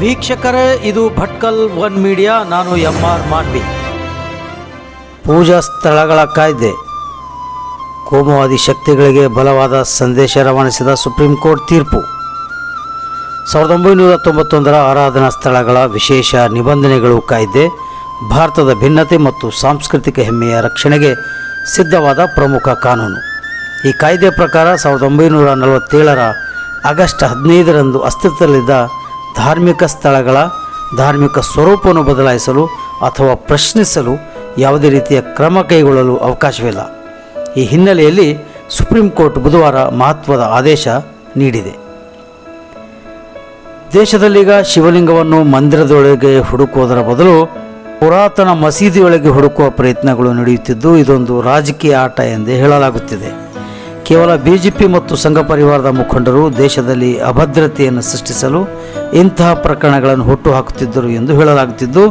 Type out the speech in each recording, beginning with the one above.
ವೀಕ್ಷಕರೇ, ಇದು Bhatkal one media, ನಾನು ಎಂ ಆರ್ ಮಾನ್ವಿ. ಪೂಜಾ ಸ್ಥಳಗಳ ಕಾಯ್ದೆ. ಕೋಮುವಾದಿ ಶಕ್ತಿಗಳಿಗೆ ಬಲವಾದ ಸಂದೇಶ ರವಾನಿಸಿದ ಸುಪ್ರೀಂ ಕೋರ್ಟ್ ತೀರ್ಪು. ಸಾವಿರದ ಒಂಬೈನೂರ ತೊಂಬತ್ತೊಂದರ ಆರಾಧನಾ ಸ್ಥಳಗಳ ವಿಶೇಷ ನಿಬಂಧನೆಗಳು ಕಾಯ್ದೆ, ಭಾರತದ ಭಿನ್ನತೆ ಮತ್ತು ಸಾಂಸ್ಕೃತಿಕ ಹೆಮ್ಮೆಯ ರಕ್ಷಣೆಗೆ ಸಿದ್ಧವಾದ ಪ್ರಮುಖ ಕಾನೂನು. ಈ ಕಾಯ್ದೆ ಪ್ರಕಾರ ಸಾವಿರದ ಒಂಬೈನೂರ ನಲವತ್ತೇಳರ ಆಗಸ್ಟ್ ಹದಿನೈದರಂದು ಅಸ್ತಿತ್ವದಲ್ಲಿದ್ದ ಧಾರ್ಮಿಕ ಸ್ಥಳಗಳ ಧಾರ್ಮಿಕ ಸ್ವರೂಪವನ್ನು ಬದಲಾಯಿಸಲು ಅಥವಾ ಪ್ರಶ್ನಿಸಲು ಯಾವುದೇ ರೀತಿಯ ಕ್ರಮ ಕೈಗೊಳ್ಳಲು ಅವಕಾಶವಿಲ್ಲ. ಈ ಹಿನ್ನೆಲೆಯಲ್ಲಿ ಸುಪ್ರೀಂ ಕೋರ್ಟ್ ಬುಧವಾರ ಮಹತ್ವದ ಆದೇಶ ನೀಡಿದೆ. ದೇಶದಲ್ಲೀಗ ಶಿವಲಿಂಗವನ್ನು ಮಂದಿರದೊಳಗೆ ಹುಡುಕುವುದರ ಬದಲು ಪುರಾತನ ಮಸೀದಿಯೊಳಗೆ ಹುಡುಕುವ ಪ್ರಯತ್ನಗಳು ನಡೆಯುತ್ತಿದ್ದು, ಇದೊಂದು ರಾಜಕೀಯ ಆಟ ಎಂದೇ ಹೇಳಲಾಗುತ್ತಿದೆ. ಕೇವಲ ಬಿಜೆಪಿ ಮತ್ತು ಸಂಘ ಪರಿವಾರದ ಮುಖಂಡರು ದೇಶದಲ್ಲಿ ಅಭದ್ರತೆಯನ್ನು ಸೃಷ್ಟಿಸಲು ಇಂತಹ ಪ್ರಕರಣಗಳನ್ನು ಹುಟ್ಟು ಹಾಕುತ್ತಿದ್ದರು ಎಂದು ಹೇಳಲಾಗುತ್ತಿದ್ದು,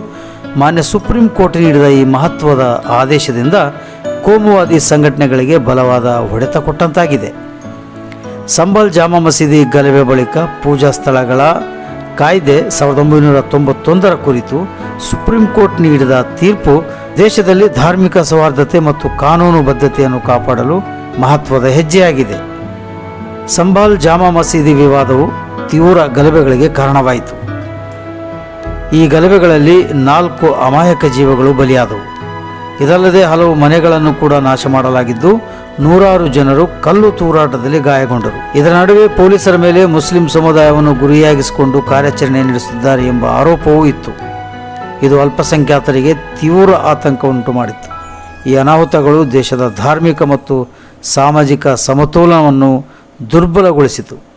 ಮಾನ್ಯ ಸುಪ್ರೀಂ ಕೋರ್ಟ್ ನೀಡಿದ ಈ ಮಹತ್ವದ ಆದೇಶದಿಂದ ಕೋಮುವಾದಿ ಸಂಘಟನೆಗಳಿಗೆ ಬಲವಾದ ಹೊಡೆತ ಕೊಟ್ಟಂತಾಗಿದೆ. ಸಂಬಲ್ ಜಾಮಾ ಮಸೀದಿ ಗಲಭೆ ಬಳಿಕ ಪೂಜಾ ಸ್ಥಳಗಳ ಕಾಯ್ದೆ ಸಾವಿರದ ಒಂಬೈನೂರ ತೊಂಬತ್ತೊಂದರ ಕುರಿತು ಸುಪ್ರೀಂ ಕೋರ್ಟ್ ನೀಡಿದ ತೀರ್ಪು ದೇಶದಲ್ಲಿ ಧಾರ್ಮಿಕ ಸೌಹಾರ್ದತೆ ಮತ್ತು ಕಾನೂನು ಬದ್ಧತೆಯನ್ನು ಕಾಪಾಡಲು ಮಹತ್ವದ ಹೆಜ್ಜೆಯಾಗಿದೆ. ಸಂಬಾಲ್ ಜಾಮಾ ಮಸೀದಿ ವಿವಾದವು ತೀವ್ರ ಗಲಭೆಗಳಿಗೆ ಕಾರಣವಾಯಿತು. ಈ ಗಲಭೆಗಳಲ್ಲಿ ನಾಲ್ಕು ಅಮಾಯಕ ಜೀವಗಳು ಬಲಿಯಾದವು. ಇದಲ್ಲದೆ ಹಲವು ಮನೆಗಳನ್ನು ಕೂಡ ನಾಶ ಮಾಡಲಾಗಿದ್ದು, ನೂರಾರು ಜನರು ಕಲ್ಲು ತೂರಾಟದಲ್ಲಿ ಗಾಯಗೊಂಡರು. ಇದರ ನಡುವೆ ಪೊಲೀಸರ ಮೇಲೆ ಮುಸ್ಲಿಂ ಸಮುದಾಯವನ್ನು ಗುರಿಯಾಗಿಸಿಕೊಂಡು ಕಾರ್ಯಾಚರಣೆ ನಡೆಸುತ್ತಿದ್ದಾರೆ ಎಂಬ ಆರೋಪವೂ ಇತ್ತು. ಇದು ಅಲ್ಪಸಂಖ್ಯಾತರಿಗೆ ತೀವ್ರ ಆತಂಕ ಉಂಟು ಮಾಡಿತ್ತು ಈ ಅನಾಹುತಗಳು ದೇಶದ ಧಾರ್ಮಿಕ ಮತ್ತು ಸಾಮಾಜಿಕ ಸಮತೋಲನವನ್ನು ದುರ್ಬಲಗೊಳಿಸಿತು.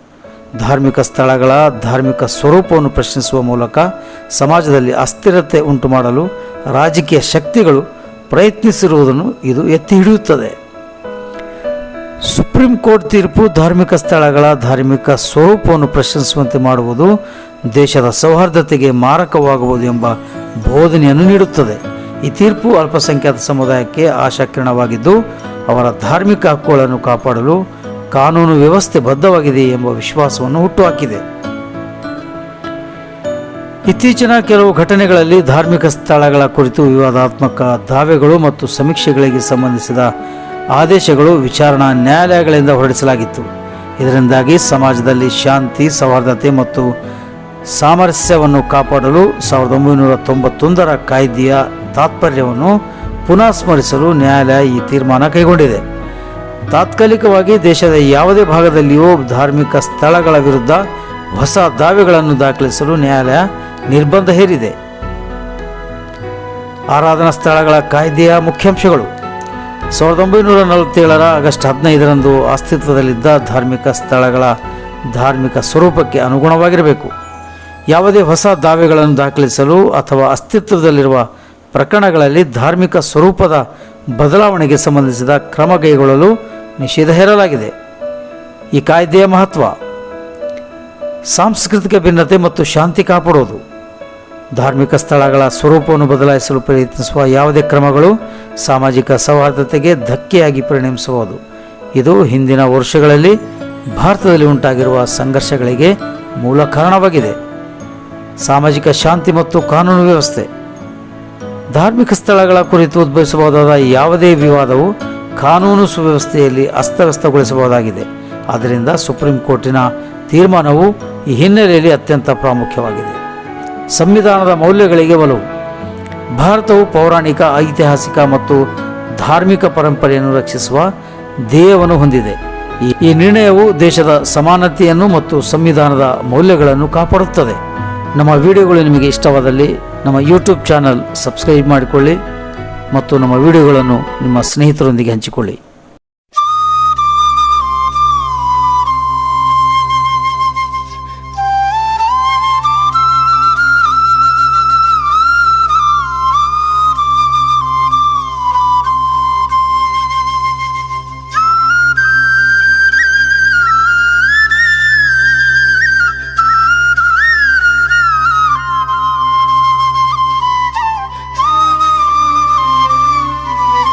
ಧಾರ್ಮಿಕ ಸ್ಥಳಗಳ ಧಾರ್ಮಿಕ ಸ್ವರೂಪವನ್ನು ಪ್ರಶ್ನಿಸುವ ಮೂಲಕ ಸಮಾಜದಲ್ಲಿ ಅಸ್ಥಿರತೆ ಉಂಟು ಮಾಡಲು ರಾಜಕೀಯ ಶಕ್ತಿಗಳು ಪ್ರಯತ್ನಿಸಿರುವುದನ್ನು ಇದು ಎತ್ತಿ ಹಿಡಿಯುತ್ತದೆ. ಸುಪ್ರೀಂ ಕೋರ್ಟ್ ತೀರ್ಪು ಧಾರ್ಮಿಕ ಸ್ಥಳಗಳ ಧಾರ್ಮಿಕ ಸ್ವರೂಪವನ್ನು ಪ್ರಶ್ನಿಸುವಂತೆ ಮಾಡುವುದು ದೇಶದ ಸೌಹಾರ್ದತೆಗೆ ಮಾರಕವಾಗುವುದು ಎಂಬ ಬೋಧನೆಯನ್ನು ನೀಡುತ್ತದೆ. ಈ ತೀರ್ಪು ಅಲ್ಪಸಂಖ್ಯಾತ ಸಮುದಾಯಕ್ಕೆ ಆಶಾಕಿರಣವಾಗಿದ್ದು, ಅವರ ಧಾರ್ಮಿಕ ಹಕ್ಕುಗಳನ್ನು ಕಾಪಾಡಲು ಕಾನೂನು ವ್ಯವಸ್ಥೆ ಬದ್ಧವಾಗಿದೆ ಎಂಬ ವಿಶ್ವಾಸವನ್ನು ಹುಟ್ಟುಹಾಕಿದೆ. ಇತ್ತೀಚಿನ ಕೆಲವು ಘಟನೆಗಳಲ್ಲಿ ಧಾರ್ಮಿಕ ಸ್ಥಳಗಳ ಕುರಿತು ವಿವಾದಾತ್ಮಕ ದಾವೆಗಳು ಮತ್ತು ಸಮೀಕ್ಷೆಗಳಿಗೆ ಸಂಬಂಧಿಸಿದ ಆದೇಶಗಳು ವಿಚಾರಣಾ ನ್ಯಾಯಾಲಯಗಳಿಂದ ಹೊರಡಿಸಲಾಗಿತ್ತು. ಇದರಿಂದಾಗಿ ಸಮಾಜದಲ್ಲಿ ಶಾಂತಿ, ಸೌಹಾರ್ದತೆ ಮತ್ತು ಸಾಮರಸ್ಯವನ್ನು ಕಾಪಾಡಲು ಸಾವಿರದ ಒಂಬೈನೂರ ತೊಂಬತ್ತೊಂದರ ಕಾಯ್ದೆಯ ತಾತ್ಪರ್ಯವನ್ನು ಪುನಃ ಸ್ಮರಿಸಲು ನ್ಯಾಯಾಲಯ ಈ ತೀರ್ಮಾನ ಕೈಗೊಂಡಿದೆ. ತಾತ್ಕಾಲಿಕವಾಗಿ ದೇಶದ ಯಾವುದೇ ಭಾಗದಲ್ಲಿಯೂ ಧಾರ್ಮಿಕ ಸ್ಥಳಗಳ ವಿರುದ್ಧ ಹೊಸ ದಾವೆಗಳನ್ನು ದಾಖಲಿಸಲು ನ್ಯಾಯಾಲಯ ನಿರ್ಬಂಧ ಹೇರಿದೆ. ಆರಾಧನಾ ಸ್ಥಳಗಳ ಕಾಯ್ದೆಯ ಮುಖ್ಯಾಂಶಗಳು. ಸಾವಿರದ ಒಂಬೈನೂರ ನಲವತ್ತೇಳರ ಆಗಸ್ಟ್ ಹದಿನೈದರಂದು ಅಸ್ತಿತ್ವದಲ್ಲಿದ್ದ ಧಾರ್ಮಿಕ ಸ್ಥಳಗಳ ಧಾರ್ಮಿಕ ಸ್ವರೂಪಕ್ಕೆ ಅನುಗುಣವಾಗಿರಬೇಕು. ಯಾವುದೇ ಹೊಸ ದಾವೆಗಳನ್ನು ದಾಖಲಿಸಲು ಅಥವಾ ಅಸ್ತಿತ್ವದಲ್ಲಿರುವ ಪ್ರಕರಣಗಳಲ್ಲಿ ಧಾರ್ಮಿಕ ಸ್ವರೂಪದ ಬದಲಾವಣೆಗೆ ಸಂಬಂಧಿಸಿದ ಕ್ರಮ ಕೈಗೊಳ್ಳಲು ನಿಷೇಧ ಹೇರಲಾಗಿದೆ. ಈ ಕಾಯ್ದೆಯ ಮಹತ್ವ, ಸಾಂಸ್ಕೃತಿಕ ಭಿನ್ನತೆ ಮತ್ತು ಶಾಂತಿ ಕಾಪಾಡುವುದು. ಧಾರ್ಮಿಕ ಸ್ಥಳಗಳ ಸ್ವರೂಪವನ್ನು ಬದಲಾಯಿಸಲು ಪ್ರಯತ್ನಿಸುವ ಯಾವುದೇ ಕ್ರಮಗಳು ಸಾಮಾಜಿಕ ಸೌಹಾರ್ದತೆಗೆ ಧಕ್ಕೆಯಾಗಿ ಪರಿಣಮಿಸಬಹುದು ಇದು ಹಿಂದಿನ ವರ್ಷಗಳಲ್ಲಿ ಭಾರತದಲ್ಲಿ ಉಂಟಾಗಿರುವ ಸಂಘರ್ಷಗಳಿಗೆ ಮೂಲ ಕಾರಣವಾಗಿದೆ. ಸಾಮಾಜಿಕ ಶಾಂತಿ ಮತ್ತು ಕಾನೂನು ವ್ಯವಸ್ಥೆ. ಧಾರ್ಮಿಕ ಸ್ಥಳಗಳ ಕುರಿತು ಉದ್ಭವಿಸಬಹುದಾದ ಯಾವುದೇ ವಿವಾದವು ಕಾನೂನು ಸುವ್ಯವಸ್ಥೆಯಲ್ಲಿ ಅಸ್ತವ್ಯಸ್ತಗೊಳಿಸಬಹುದಾಗಿದೆ. ಆದ್ದರಿಂದ ಸುಪ್ರೀಂ ಕೋರ್ಟಿನ ತೀರ್ಮಾನವು ಈ ಹಿನ್ನೆಲೆಯಲ್ಲಿ ಅತ್ಯಂತ ಪ್ರಾಮುಖ್ಯವಾಗಿದೆ. ಸಂವಿಧಾನದ ಮೌಲ್ಯಗಳಿಗೆ ಒಲವು. ಭಾರತವು ಪೌರಾಣಿಕ, ಐತಿಹಾಸಿಕ ಮತ್ತು ಧಾರ್ಮಿಕ ಪರಂಪರೆಯನ್ನು ರಕ್ಷಿಸುವ ಧ್ಯೇಯವನ್ನು ಹೊಂದಿದೆ. ಈ- ನಿರ್ಣಯವು ದೇಶದ ಸಮಾನತೆಯನ್ನು ಮತ್ತು ಸಂವಿಧಾನದ ಮೌಲ್ಯಗಳನ್ನು ಕಾಪಾಡುತ್ತದೆ. ನಮ್ಮ ವಿಡಿಯೋಗಳು ನಿಮಗೆ ಇಷ್ಟವಾದಲ್ಲಿ ನಮ್ಮ ಯೂಟ್ಯೂಬ್ ಚಾನಲ್ ಸಬ್ಸ್ಕ್ರೈಬ್ ಮಾಡಿಕೊಳ್ಳಿ ಮತ್ತು ನಮ್ಮ ವಿಡಿಯೋಗಳನ್ನು ನಿಮ್ಮ ಸ್ನೇಹಿತರೊಂದಿಗೆ ಹಂಚಿಕೊಳ್ಳಿ.